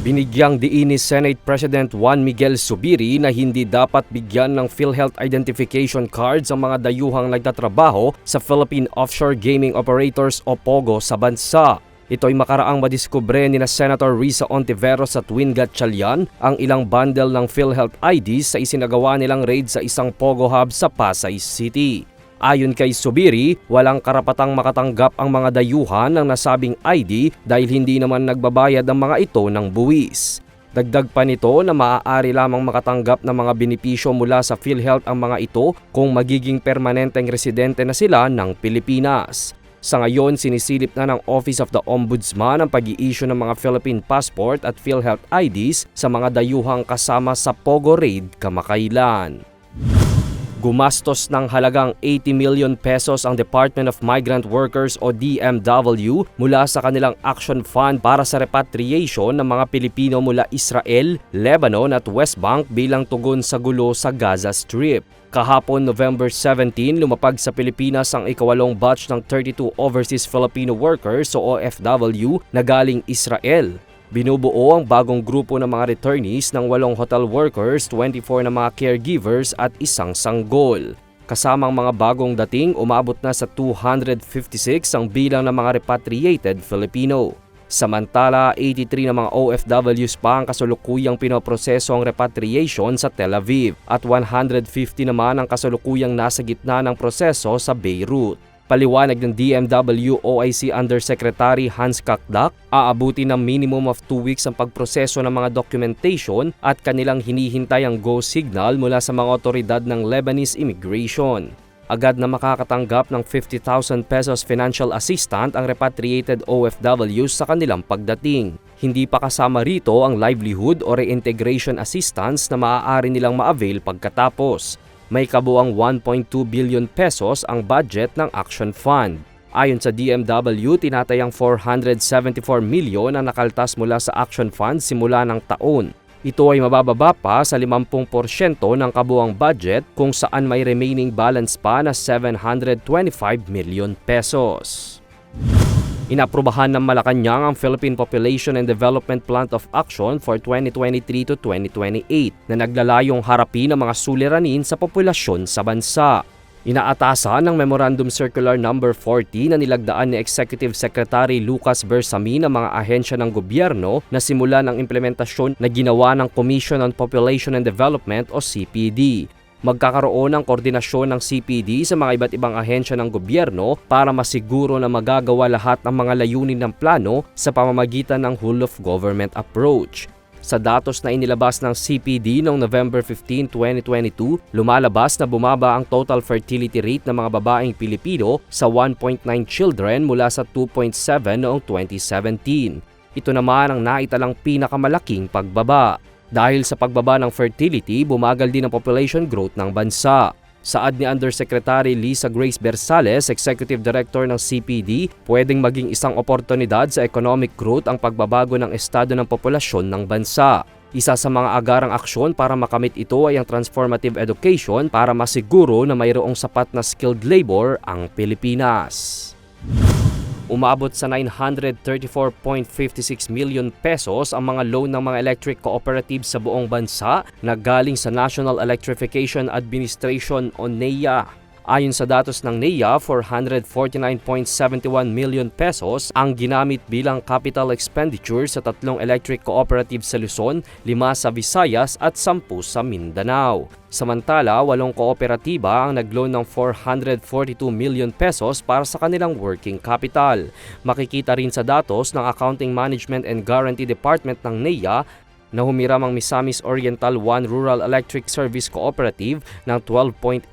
Binigyang diin ni Senate President Juan Miguel Subiri na hindi dapat bigyan ng PhilHealth Identification Cards ang mga dayuhang nagtatrabaho sa Philippine Offshore Gaming Operators o POGO sa bansa. Ito ay makaraang madiskubre ni na Senator Risa Ontiveros at Win Gatchalian ang ilang bundle ng PhilHealth IDs sa isinagawa nilang raid sa isang POGO hub sa Pasay City. Ayon kay Subiri, walang karapatang makatanggap ang mga dayuhan ng nasabing ID dahil hindi naman nagbabayad ang mga ito ng buwis. Dagdag pa nito na maaari lamang makatanggap ng mga benepisyo mula sa PhilHealth ang mga ito kung magiging permanenteng residente na sila ng Pilipinas. Sa ngayon, sinisilip na ng Office of the Ombudsman ang pag-i-issue ng mga Philippine Passport at PhilHealth IDs sa mga dayuhang kasama sa Pogo Raid kamakailan. Gumastos ng halagang 80 million pesos ang Department of Migrant Workers o DMW mula sa kanilang action fund para sa repatriation ng mga Pilipino mula Israel, Lebanon at West Bank bilang tugon sa gulo sa Gaza Strip. Kahapon November 17, lumapag sa Pilipinas ang ikawalong batch ng 32 Overseas Filipino Workers o OFW na galing Israel. Binubuo ang bagong grupo ng mga returnees ng walong hotel workers, 24 na mga caregivers at isang sanggol. Kasamang mga bagong dating, umabot na sa 256 ang bilang ng mga repatriated Filipino. Samantala, 83 na mga OFWs pa ang kasulukuyang pinoproseso ang repatriation sa Tel Aviv at 150 naman ang kasulukuyang nasa gitna ng proseso sa Beirut. Paliwanag ng DMW OIC Undersecretary Hans Kakdak, aabuti ng minimum of 2 weeks ang pagproseso ng mga documentation at kanilang hinihintay ang go signal mula sa mga otoridad ng Lebanese Immigration. Agad na makakatanggap ng 50,000 pesos financial assistant ang repatriated OFWs sa kanilang pagdating. Hindi pa kasama rito ang livelihood o reintegration assistance na maaari nilang ma-avail pagkatapos may kabuang 1.2 billion pesos ang budget ng Action Fund. Ayon sa DMW, tinatayang 474 milyon ang nakaltas mula sa Action Fund simula ng taon. Ito ay mabababa pa sa 50% ng kabuang budget kung saan may remaining balance pa na 725 million pesos. Inaprubahan ng Malacanang ang Philippine Population and Development Plan of Action for 2023 to 2028 na naglalayong harapin ang mga suliranin sa populasyon sa bansa. Inaatasan ng Memorandum Circular No. 40 na nilagdaan ni Executive Secretary Lucas Bersamin ang mga ahensya ng gobyerno na simulan ang implementasyon na ginawa ng Commission on Population and Development o CPD magkakaroon ng koordinasyon ng CPD sa mga iba't ibang ahensya ng gobyerno para masiguro na magagawa lahat ng mga layunin ng plano sa pamamagitan ng whole of government approach. Sa datos na inilabas ng CPD noong November 15, 2022, lumalabas na bumaba ang total fertility rate ng mga babaeng Pilipino sa 1.9 children mula sa 2.7 noong 2017. Ito naman ang naitalang pinakamalaking pagbaba. Dahil sa pagbaba ng fertility, bumagal din ang population growth ng bansa. Saad ni Undersecretary Lisa Grace Bersales, Executive Director ng CPD, pwedeng maging isang oportunidad sa economic growth ang pagbabago ng estado ng populasyon ng bansa. Isa sa mga agarang aksyon para makamit ito ay ang transformative education para masiguro na mayroong sapat na skilled labor ang Pilipinas umabot sa 934.56 million pesos ang mga loan ng mga electric cooperatives sa buong bansa na galing sa National Electrification Administration o NEA. Ayon sa datos ng NEA, 449.71 million pesos ang ginamit bilang capital expenditure sa tatlong electric cooperative sa Luzon, lima sa Visayas at sampu sa Mindanao. Samantala, walong kooperatiba ang nagloan ng 442 million pesos para sa kanilang working capital. Makikita rin sa datos ng Accounting Management and Guarantee Department ng NEA na humiram ang Misamis Oriental One Rural Electric Service Cooperative ng 12.85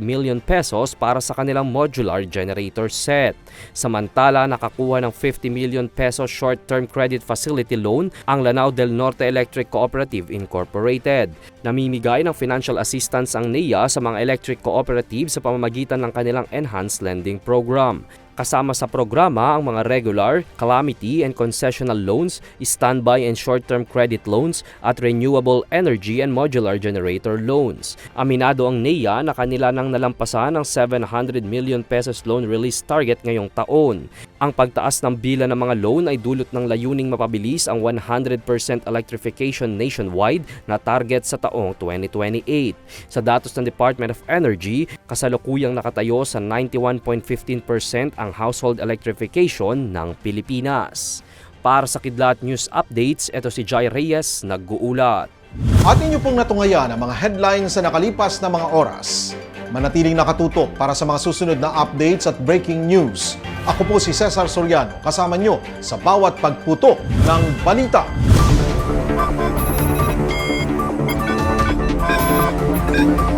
million pesos para sa kanilang modular generator set. Samantala, nakakuha ng 50 million pesos short-term credit facility loan ang Lanao del Norte Electric Cooperative Incorporated. Namimigay ng financial assistance ang NEA sa mga electric cooperatives sa pamamagitan ng kanilang enhanced lending program. Kasama sa programa ang mga regular, calamity and concessional loans, standby and short-term credit loans at renewable energy and modular generator loans. Aminado ang NEA na kanila nang nalampasan ang 700 million pesos loan release target ngayong taon. Ang pagtaas ng bila ng mga loan ay dulot ng layuning mapabilis ang 100% electrification nationwide na target sa taong 2028. Sa datos ng Department of Energy, kasalukuyang nakatayo sa 91.15% ang ang household electrification ng Pilipinas. Para sa Kidlat News Updates, ito si Jai Reyes nag-uulat. At inyo pong natungayan ang mga headlines sa nakalipas na mga oras. Manatiling nakatutok para sa mga susunod na updates at breaking news. Ako po si Cesar Soriano, kasama nyo sa bawat pagputok ng balita. Thank you.